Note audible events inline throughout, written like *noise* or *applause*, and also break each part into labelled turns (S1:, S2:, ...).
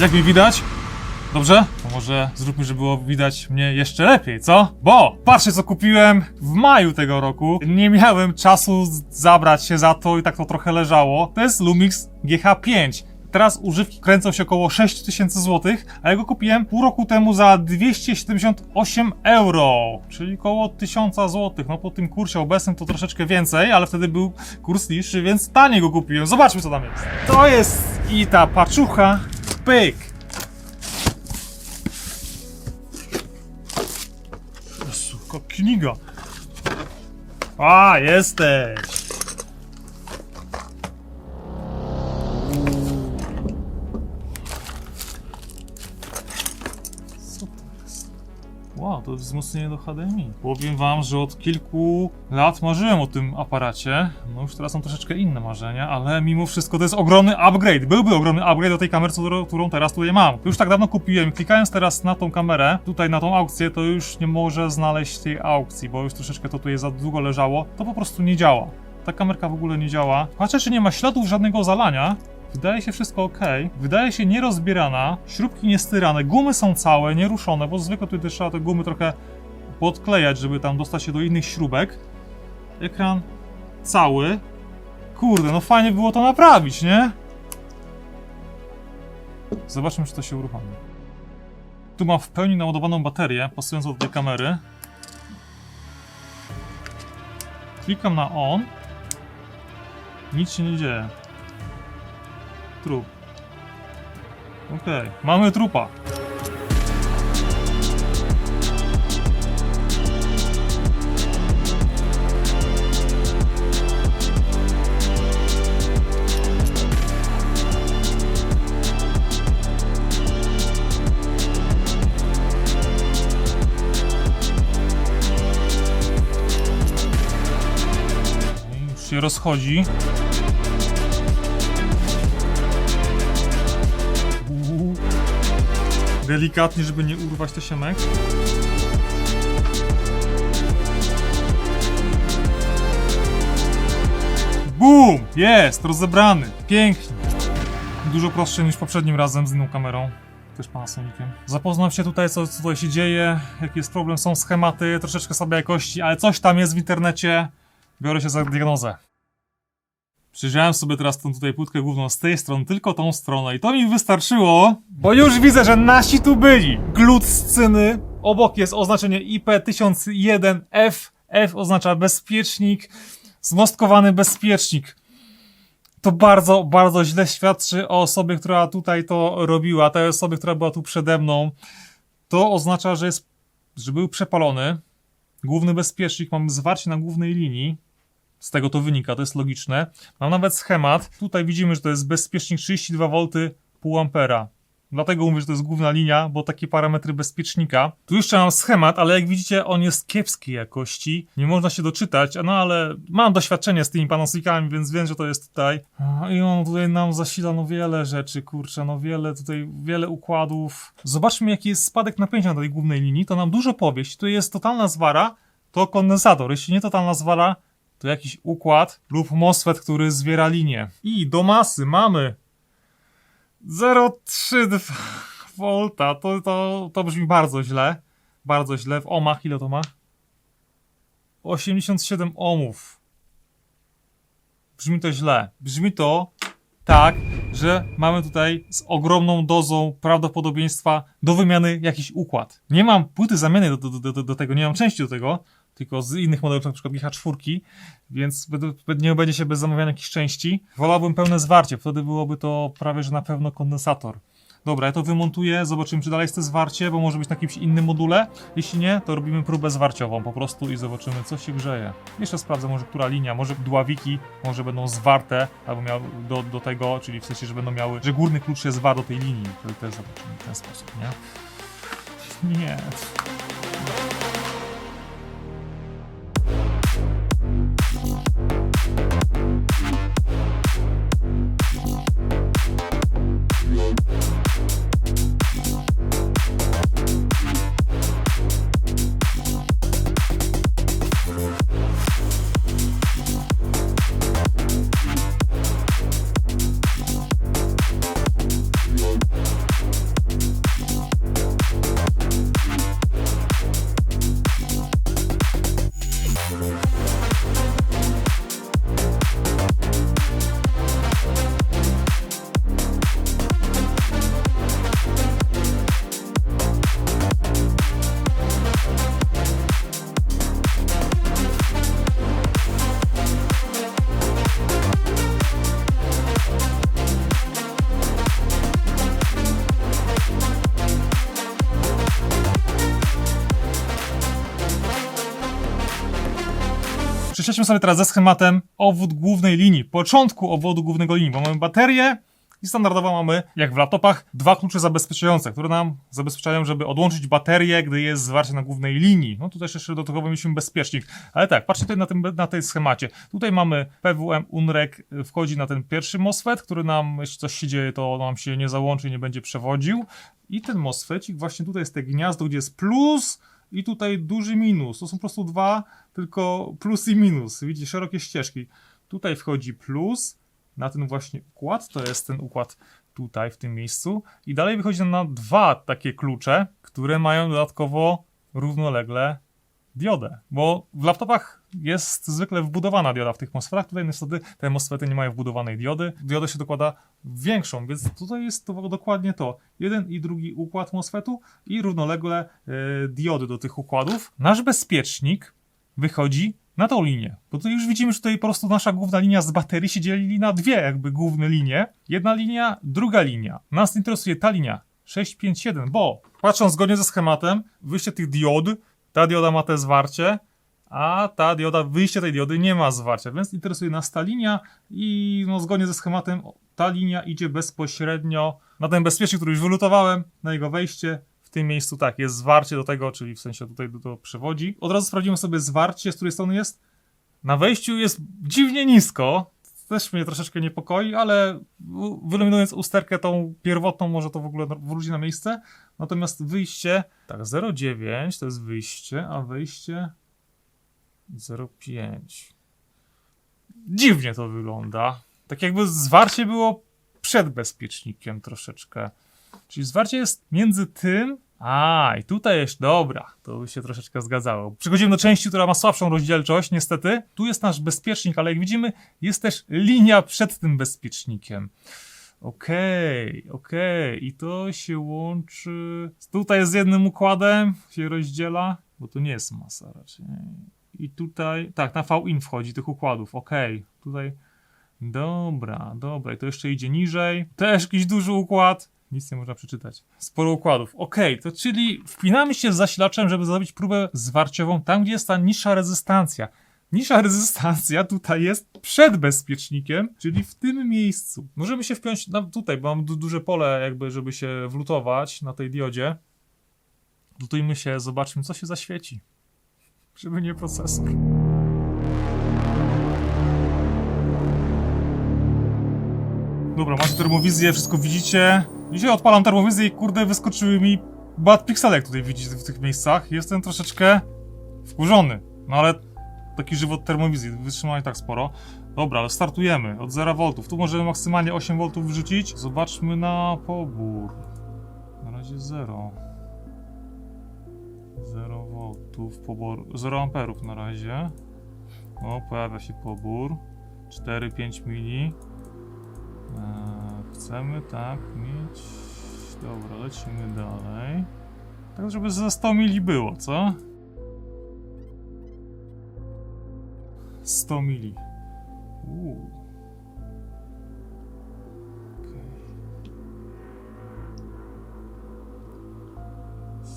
S1: Jak mi widać? Dobrze? To może zróbmy, żeby było widać mnie jeszcze lepiej, co? Bo patrzcie, co kupiłem w maju tego roku. Nie miałem czasu zabrać się za to i tak to trochę leżało. To jest Lumix GH5. Teraz używki kręcą się około 6000 zł, a ja go kupiłem pół roku temu za 278 euro, czyli około 1000 zł. No po tym kursie obecnym to troszeczkę więcej, ale wtedy był kurs niższy, więc taniej go kupiłem. Zobaczmy co tam jest. To jest i ta paczucha. Pyk. Suka kniga. A, jesteś. Wzmocnienie do HDMI. Powiem wam, że od kilku lat marzyłem o tym aparacie. No już teraz są troszeczkę inne marzenia, ale mimo wszystko to jest ogromny upgrade. Byłby ogromny upgrade do tej kamery, którą- teraz tutaj mam. Już tak dawno kupiłem. Klikając teraz na tą kamerę, tutaj na tą aukcję, to już nie może znaleźć tej aukcji, bo już troszeczkę to tutaj za długo leżało. To po prostu nie działa. Ta kamerka w ogóle nie działa. Chociaż nie ma śladów żadnego zalania, Wydaje się wszystko ok. Wydaje się nierozbierana, śrubki niestyrane, gumy są całe, nieruszone, bo zwykle tutaj trzeba te gumy trochę podklejać, żeby tam dostać się do innych śrubek. Ekran cały. Kurde, no fajnie było to naprawić, nie? Zobaczmy, czy to się uruchomi. Tu mam w pełni naładowaną baterię, pasującą do tej kamery. Klikam na on. Nic się nie dzieje. Trup. Okej, mamy trupa. Się rozchodzi. Delikatnie, żeby nie urwać te siemek. Bum! Jest! Rozebrany. Pięknie. Dużo prostszy niż poprzednim razem z inną kamerą. Też Panasoniciem. Zapoznam się tutaj, co, co tutaj się dzieje, jaki jest problem, są schematy, troszeczkę słabej jakości, ale coś tam jest w internecie. Biorę się za diagnozę. Przyjrzałem sobie teraz tą tutaj płytkę główną z tej strony, tylko tą stronę i to mi wystarczyło, bo już widzę, że nasi tu byli. Glut scyny, obok jest oznaczenie IP1001F, F oznacza bezpiecznik, zmostkowany bezpiecznik. To bardzo, bardzo źle świadczy o osobie, która tutaj to robiła, tej osobie, która była tu przede mną. To oznacza, że jest, że był przepalony. Główny bezpiecznik, mamy zwarcie na głównej linii. Z tego to wynika, to jest logiczne. Mam nawet schemat. Tutaj widzimy, że to jest bezpiecznik 32V pół ampera. Dlatego mówię, że to jest główna linia, bo takie parametry bezpiecznika. Tu jeszcze mam schemat, ale jak widzicie, on jest kiepskiej jakości. Nie można się doczytać, no ale mam doświadczenie z tymi panosikami, więc wiem, że to jest tutaj. I on tutaj nam zasila no wiele rzeczy, kurczę, no wiele tutaj, wiele układów. Zobaczmy, jaki jest spadek napięcia na tej głównej linii. To nam dużo powie. Jeśli tu jest totalna zwara, to kondensator. Jeśli nie totalna zwara, to jakiś układ lub MOSFET, który zwiera linię. I do masy mamy 0,3 V. To, to, to brzmi bardzo źle. Bardzo źle. W ohmach ile to ma? 87 ohmów. Brzmi to źle. Brzmi to tak, że mamy tutaj z ogromną dozą prawdopodobieństwa do wymiany jakiś układ. Nie mam płyty zamiennej do, do, do, do, do tego, nie mam części do tego, tylko z innych modelów, na przykład GH4, więc nie będzie się bez zamawiania jakichś części. Wolałbym pełne zwarcie, wtedy byłoby to prawie, że na pewno kondensator. Dobra, ja to wymontuję, zobaczymy czy dalej jest to zwarcie, bo może być na jakimś innym module. Jeśli nie, to robimy próbę zwarciową po prostu i zobaczymy co się grzeje. Jeszcze sprawdzę może która linia, może dławiki, może będą zwarte, albo miał do, do tego, czyli w sensie, że będą miały, że górny klucz się zwar do tej linii. To też zobaczymy w ten sposób, nie? Nie. Prześledźmy sobie teraz ze schematem obwód głównej linii, początku obwodu głównego linii, bo mamy baterię i standardowo mamy, jak w laptopach, dwa klucze zabezpieczające, które nam zabezpieczają, żeby odłączyć baterię, gdy jest zwarcie na głównej linii. No tutaj jeszcze dodatkowo mieliśmy bezpiecznik. Ale tak, patrzcie tutaj na, tym, na tej schemacie. Tutaj mamy PWM UNREG y, wchodzi na ten pierwszy MOSFET, który nam, jeśli coś się dzieje, to nam się nie załączy, nie będzie przewodził. I ten MOSFECik, właśnie tutaj jest te gniazdo, gdzie jest plus i tutaj duży minus. To są po prostu dwa, tylko plus i minus. Widzicie, szerokie ścieżki. Tutaj wchodzi plus, na ten właśnie układ, to jest ten układ tutaj, w tym miejscu. I dalej wychodzi na dwa takie klucze, które mają dodatkowo równolegle diodę. Bo w laptopach jest zwykle wbudowana dioda w tych MOSFETach. Tutaj niestety te MOSFETy nie mają wbudowanej diody. Diodę się dokłada większą, więc tutaj jest to dokładnie to. Jeden i drugi układ MOSFETu i równolegle e, diody do tych układów. Nasz bezpiecznik wychodzi na tą linię. Bo tutaj już widzimy, że tutaj po prostu nasza główna linia z baterii się dzieli na dwie jakby główne linie. Jedna linia, druga linia. Nas interesuje ta linia 657, bo patrząc zgodnie ze schematem, wyjście tych diod, ta dioda ma te zwarcie, a ta dioda, wyjście tej diody nie ma zwarcia, więc interesuje nas ta linia i no, zgodnie ze schematem ta linia idzie bezpośrednio na ten bezpiecznik, który już wylutowałem, na jego wejście. W tym miejscu tak, jest zwarcie do tego, czyli w sensie tutaj do tego przewodzi. Od razu sprawdzimy sobie zwarcie, z której strony jest. Na wejściu jest dziwnie nisko, też mnie troszeczkę niepokoi, ale wyeliminując usterkę tą pierwotną, może to w ogóle wróci na miejsce. Natomiast wyjście, tak, 0,9 to jest wyjście, a wejście 0,5. Dziwnie to wygląda. Tak jakby zwarcie było przed bezpiecznikiem troszeczkę. Czyli zwarcie jest między tym. A, i tutaj jest, dobra, to by się troszeczkę zgadzało. Przechodzimy do części, która ma słabszą rozdzielczość, niestety. Tu jest nasz bezpiecznik, ale jak widzimy, jest też linia przed tym bezpiecznikiem. Okej, okej, i to się łączy. Tutaj z jednym układem się rozdziela, bo to nie jest masa raczej. I tutaj, tak, na V-in wchodzi tych układów, okej. Tutaj, dobra, dobra, i to jeszcze idzie niżej. Też jakiś duży układ. Nic nie można przeczytać. Sporo układów. Okej, to czyli wpinamy się z zasilaczem, żeby zrobić próbę zwarciową tam, gdzie jest ta niższa rezystancja. Niższa rezystancja tutaj jest przed bezpiecznikiem, czyli w tym miejscu. Możemy się wpiąć na, tutaj, bo mam du duże pole, jakby, żeby się wlutować na tej diodzie. Lutujmy się, zobaczmy, co się zaświeci. Żeby nie procesor. Dobra, macie termowizję, wszystko widzicie. Dzisiaj odpalam termowizję i kurde, wyskoczyły mi bad pikselek tutaj widzicie w tych miejscach. Jestem troszeczkę wkurzony. No ale taki żywot termowizji, wytrzymała i tak sporo. Dobra, ale startujemy od 0 V. Tu możemy maksymalnie 8 V wrzucić. Zobaczmy na pobór. Na razie 0. 0 V pobór. 0 amperów na razie. O, pojawia się pobór. 4-5 mili. Eee, chcemy tak mieć. Dobra, lecimy dalej. Tak, żeby za 100 mili było, co? 100 mili. Uuu.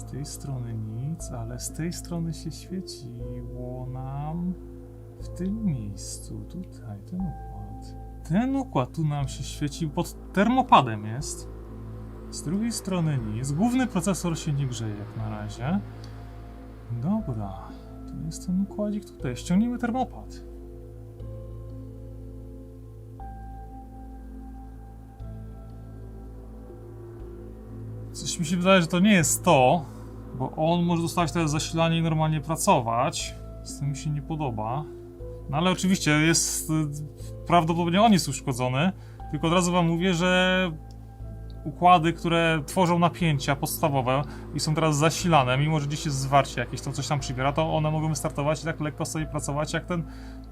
S1: Z tej strony nic, ale z tej strony się świeciło nam w tym miejscu. Tutaj, ten układ. Ten układ tu nam się świeci, pod termopadem jest. Z drugiej strony nic. Główny procesor się nie grzeje jak na razie. Dobra, to jest ten układzik tutaj. Ściągnijmy termopad. Coś mi się wydaje, że to nie jest to, bo on może dostać teraz zasilanie i normalnie pracować. Z tym mi się nie podoba. No ale oczywiście jest. y, Prawdopodobnie on jest uszkodzony. Tylko od razu wam mówię, że układy, które tworzą napięcia podstawowe i są teraz zasilane, mimo że gdzieś jest zwarcie jakieś, to coś tam przybiera, to one mogą wystartować i tak lekko sobie pracować jak ten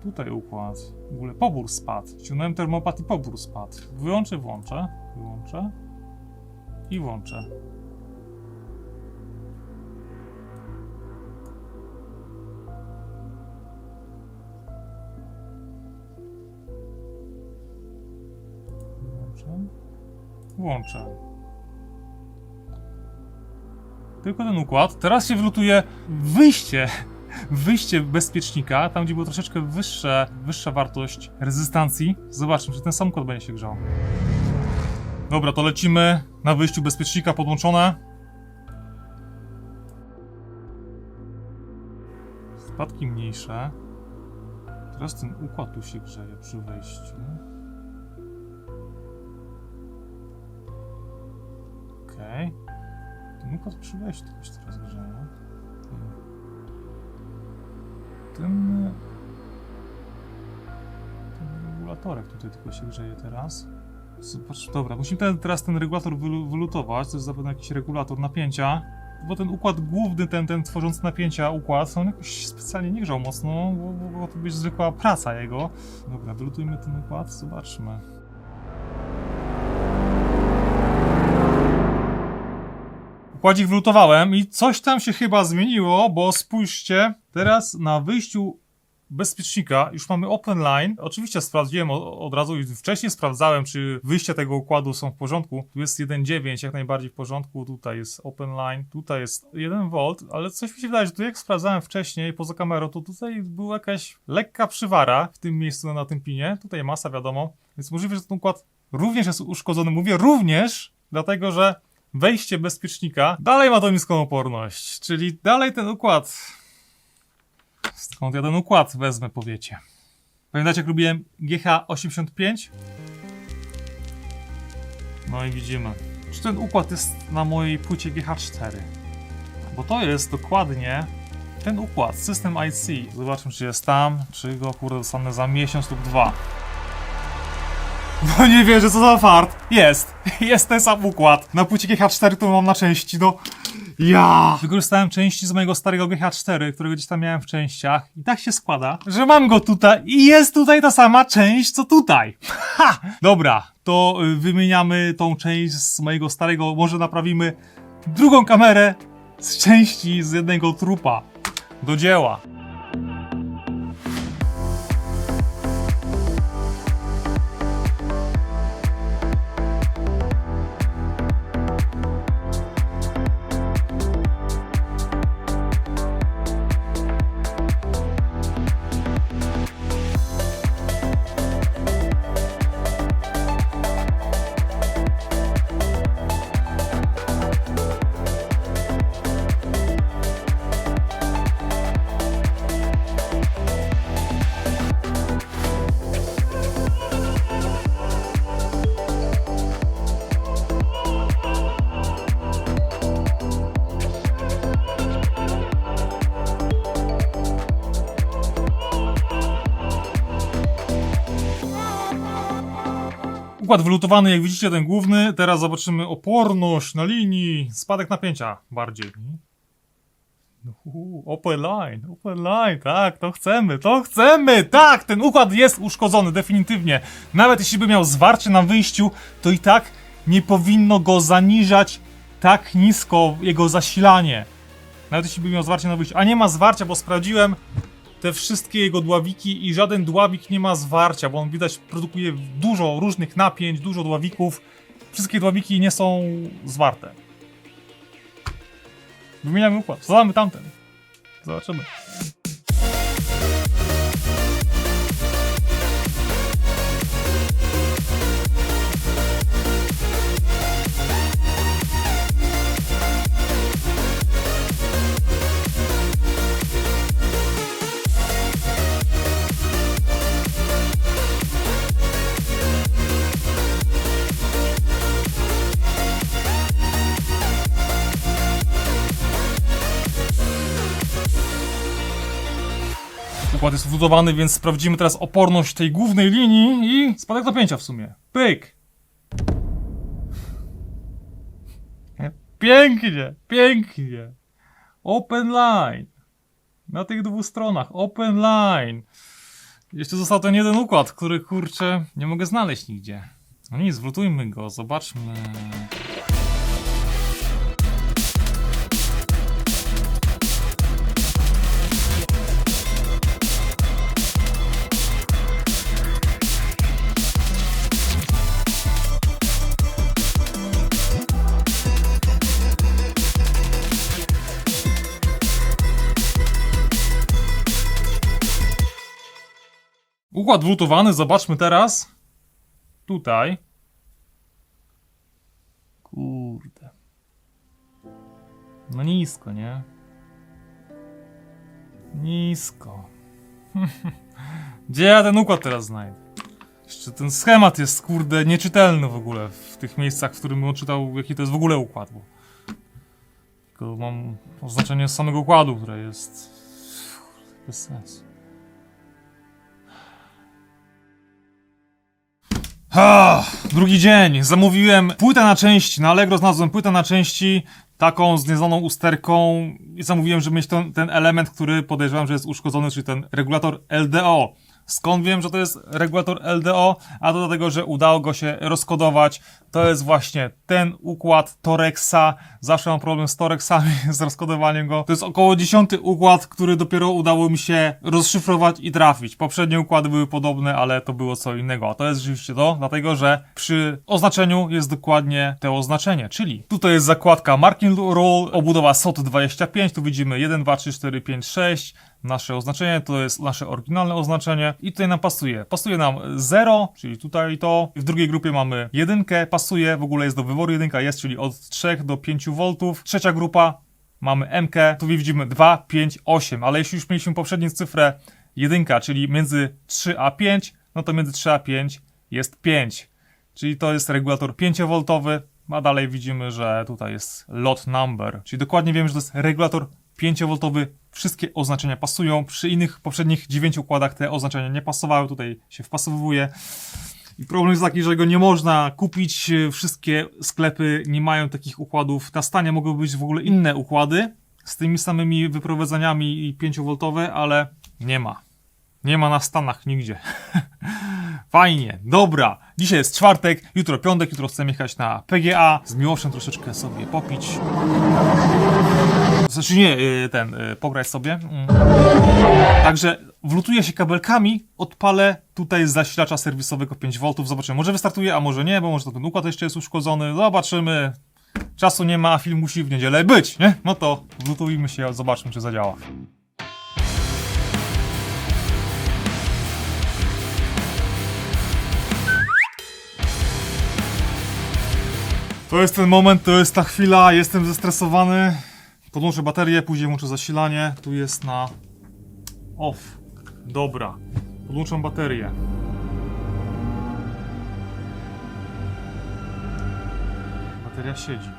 S1: tutaj układ. W ogóle pobór spadł. Ściągnąłem termopat i pobór spadł. Wyłączę, włączę, wyłączę i. Włączę. Włączę. Tylko ten układ. Teraz się wlutuje wyjście wyjście bezpiecznika, tam gdzie było troszeczkę wyższe, wyższa wartość rezystancji. Zobaczmy, czy ten sam układ będzie się grzał. Dobra, to lecimy na wyjściu bezpiecznika podłączone. Spadki mniejsze. Teraz ten układ tu się grzeje przy wejściu. Ten układ przy wejściu tylko się teraz grzeje. Ten... Ten regulatorek tutaj tylko się grzeje teraz. Zobacz, dobra, musimy ten, teraz ten regulator wylu- wylutować. To jest zapewne jakiś regulator napięcia. Bo ten układ główny, ten, ten tworzący napięcia układ, on jakoś specjalnie nie grzał mocno, bo, bo to być zwykła praca jego. Dobra, wylutujmy ten układ, zobaczmy. Układzik wylutowałem i coś tam się chyba zmieniło, bo spójrzcie, teraz na wyjściu bezpiecznika już mamy open line. Oczywiście sprawdziłem od razu i wcześniej sprawdzałem, czy wyjścia tego układu są w porządku. Tu jest 1.9, jak najbardziej w porządku. Tutaj jest open line, tutaj jest 1 V, ale coś mi się wydaje, że tu jak sprawdzałem wcześniej poza kamerą, to tutaj była jakaś lekka przywara w tym miejscu na tym pinie. Tutaj masa, wiadomo. Więc możliwe, że ten układ również jest uszkodzony. Mówię również, dlatego że wejście bezpiecznika dalej ma tą niską oporność, czyli dalej ten układ Skąd ja ten układ wezmę, powiecie. Pamiętacie, jak lubiłem GH85? No i widzimy. Czy ten układ jest na mojej płycie GH4? Bo to jest dokładnie ten układ, system IC. Zobaczmy, czy jest tam, czy go kurde dostanę za miesiąc lub dwa. *laughs* No nie wierzę, co za fart. Jest. *laughs* Jest ten sam układ. Na płycie GH4, którą mam na części, no. Ja! Wykorzystałem części z mojego starego GH4, którego gdzieś tam miałem w częściach. I tak się składa, że mam go tutaj i jest tutaj ta sama część, co tutaj. *laughs* Ha! Dobra, to y, wymieniamy tą część z mojego starego, może naprawimy drugą kamerę z części z jednego trupa. Do dzieła. Układ wylutowany, jak widzicie, ten główny. Teraz zobaczymy oporność na linii, spadek napięcia bardziej. Uuu, open line, open line, tak, to chcemy, to chcemy, tak, ten układ jest uszkodzony, definitywnie. Nawet jeśli by miał zwarcie na wyjściu, to i tak nie powinno go zaniżać tak nisko, jego zasilanie. Nawet jeśli by miał zwarcie na wyjściu, a nie ma zwarcia, bo sprawdziłem, te wszystkie jego dławiki i żaden dławik nie ma zwarcia, bo on widać produkuje dużo różnych napięć, dużo dławików. Wszystkie dławiki nie są zwarte. Wymieniamy układ, zadamy tamten. Zobaczymy. Układ jest wbudowany, więc sprawdzimy teraz oporność tej głównej linii i spadek napięcia w sumie. Pyk! Pięknie, pięknie. Open line. Na tych dwóch stronach. Open line. Jeszcze został ten jeden układ, który kurczę nie mogę znaleźć nigdzie. No nic, wlutujmy go, zobaczmy. Układ wlutowany, zobaczmy teraz. Tutaj. Kurde. No nisko, nie? Nisko. *laughs* Gdzie ja ten układ teraz znajdę? Jeszcze ten schemat jest, kurde, nieczytelny w ogóle w tych miejscach, w którym on czytał, jaki to jest w ogóle układ. Bo... Tylko mam oznaczenie samego układu, które jest bez sensu. Ha, drugi dzień. Zamówiłem płytę na części. Na Allegro znalazłem płytę na części, taką z nieznaną usterką i zamówiłem, żeby mieć ten, ten element, który podejrzewam, że jest uszkodzony, czyli ten regulator LDO. Skąd wiem, że to jest regulator LDO? A to dlatego, że udało go się rozkodować. To jest właśnie ten układ Torexa. Zawsze mam problem z Torexami, *laughs* z rozkodowaniem go. To jest około dziesiąty układ, który dopiero udało mi się rozszyfrować i trafić. Poprzednie układy były podobne, ale to było co innego. A to jest rzeczywiście to, dlatego że przy oznaczeniu jest dokładnie to oznaczenie, czyli tutaj jest zakładka Marking Rule, obudowa SOT25, tu widzimy 1, 2, 3, 4, 5, 6, nasze oznaczenie, to jest nasze oryginalne oznaczenie i tutaj nam pasuje. Pasuje nam 0, czyli tutaj to. W drugiej grupie mamy jedynkę, pasuje, w ogóle jest do wyboru jedynka, jest, czyli od 3 do 5 V. Trzecia grupa, mamy MK, tu widzimy 2, 5, 8, ale jeśli już mieliśmy poprzednią cyfrę jedynka, czyli między 3 a 5, no to między 3 a 5 jest 5. Czyli to jest regulator 5V, a dalej widzimy, że tutaj jest lot number, czyli dokładnie wiemy, że to jest regulator 5V, wszystkie oznaczenia pasują. Przy innych poprzednich 9 układach te oznaczenia nie pasowały, tutaj się wpasowuje. I problem jest taki, że go nie można kupić. Wszystkie sklepy nie mają takich układów. Na stanie mogą być w ogóle inne układy z tymi samymi wyprowadzaniami i 5V, ale nie ma. Nie ma na Stanach nigdzie. *laughs* Fajnie, dobra. Dzisiaj jest czwartek, jutro piątek, jutro chcemy jechać na PGA. Z Miłoszem troszeczkę sobie popić. Znaczy nie, y, ten, y, pograć sobie. Mm. Także wlutuję się kabelkami, odpalę tutaj z zasilacza serwisowego 5V. Zobaczymy, może wystartuje, a może nie, bo może ten układ jeszcze jest uszkodzony. Zobaczymy. Czasu nie ma, film musi w niedzielę być, nie? No to wlutujmy się, zobaczmy, czy zadziała. To jest ten moment, to jest ta chwila, jestem zestresowany. Podłączę baterię, później włączę zasilanie. Tu jest na off. Dobra. Podłączam baterię. Bateria siedzi.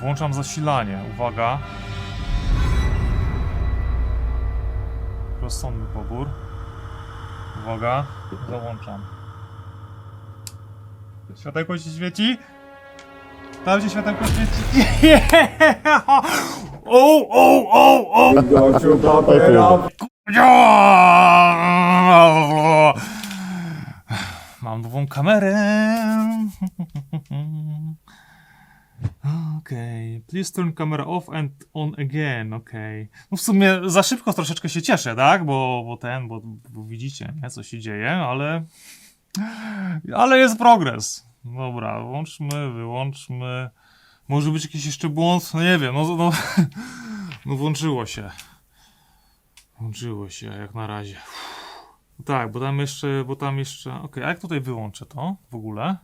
S1: Włączam zasilanie. Uwaga. Rozsądny pobór. Uwaga. Załączam. Światełko się świeci? Tam się światełko świeci. *laughs* Yeah! O, o, o, o! Mam nową kamerę. Okej, please turn camera off and on again, okej. No w sumie za szybko troszeczkę się cieszę, tak? Bo, bo ten, bo, bo widzicie, nie, co się dzieje, ale... Ale jest progres. Dobra, włączmy, wyłączmy. Może być jakiś jeszcze błąd? No nie wiem, no, no, *laughs* no włączyło się. Włączyło się, jak na razie. Uff. Tak, bo tam jeszcze, bo tam jeszcze... Okej, a jak tutaj wyłączę to w ogóle?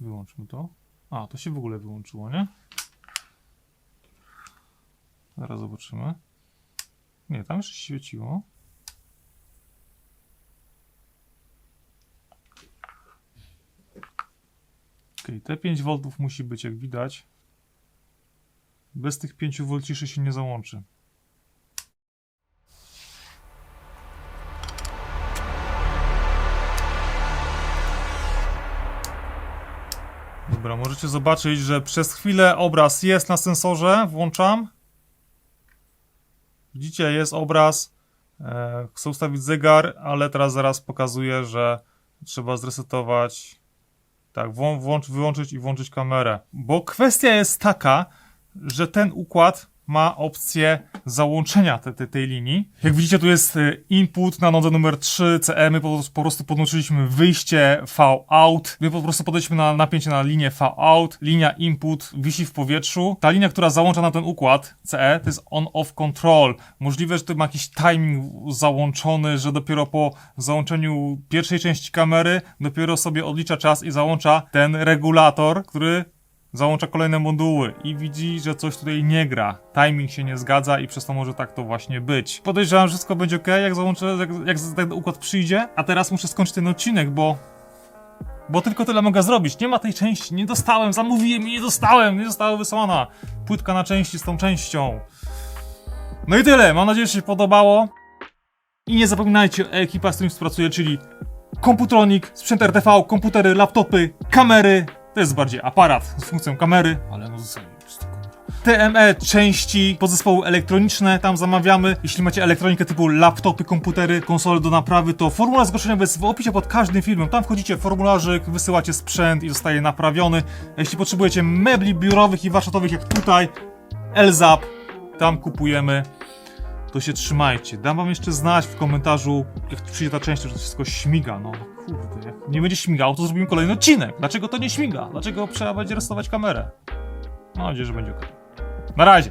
S1: Wyłączmy to. A, to się w ogóle wyłączyło, nie? Zaraz zobaczymy. Nie, tam jeszcze świeciło. Okej, te 5 V musi być, jak widać. Bez tych 5 V ciszy się nie załączy. Dobra, możecie zobaczyć, że przez chwilę obraz jest na sensorze. Włączam. Widzicie, jest obraz. E, chcę ustawić zegar, ale teraz zaraz pokazuje, że trzeba zresetować. Tak, włą- włącz, wyłączyć i włączyć kamerę. Bo kwestia jest taka, że ten układ ma opcję załączenia te, te, tej linii. Jak widzicie, tu jest e, input na nodze numer 3 CE. My po, po prostu podłączyliśmy wyjście V-out. My po prostu podaliśmy na napięcie na linię V-out. Linia input wisi w powietrzu. Ta linia, która załącza na ten układ CE, to jest on-off control. Możliwe, że tu ma jakiś timing załączony, że dopiero po załączeniu pierwszej części kamery dopiero sobie odlicza czas i załącza ten regulator, który załącza kolejne moduły i widzi, że coś tutaj nie gra. Timing się nie zgadza i przez to może tak to właśnie być. Podejrzewam, że wszystko będzie ok, jak załączę, jak, jak ten układ przyjdzie. A teraz muszę skończyć ten odcinek, bo bo tylko tyle mogę zrobić. Nie ma tej części, nie dostałem, zamówiłem i nie dostałem, nie została wysłana. Płytka na części z tą częścią. No i tyle, mam nadzieję, że się podobało. I nie zapominajcie, ekipa, z którym współpracuję, czyli komputronik, sprzęt RTV, komputery, laptopy, kamery. To jest bardziej aparat z funkcją kamery, ale no kamera. TME części, podzespoły elektroniczne, tam zamawiamy. Jeśli macie elektronikę typu laptopy, komputery, konsole do naprawy, to formularz zgłoszeniowy jest w opisie pod każdym filmem. Tam wchodzicie w formularzyk, wysyłacie sprzęt i zostaje naprawiony. A jeśli potrzebujecie mebli biurowych i warsztatowych jak tutaj, Elzap, tam kupujemy to się trzymajcie. Dam wam jeszcze znać w komentarzu, jak przyjdzie ta część, że to wszystko śmiga. No kurde, jak nie będzie śmigało, to zrobimy kolejny odcinek. Dlaczego to nie śmiga? Dlaczego trzeba będzie restować kamerę? Mam nadzieję, że będzie ok. Na razie.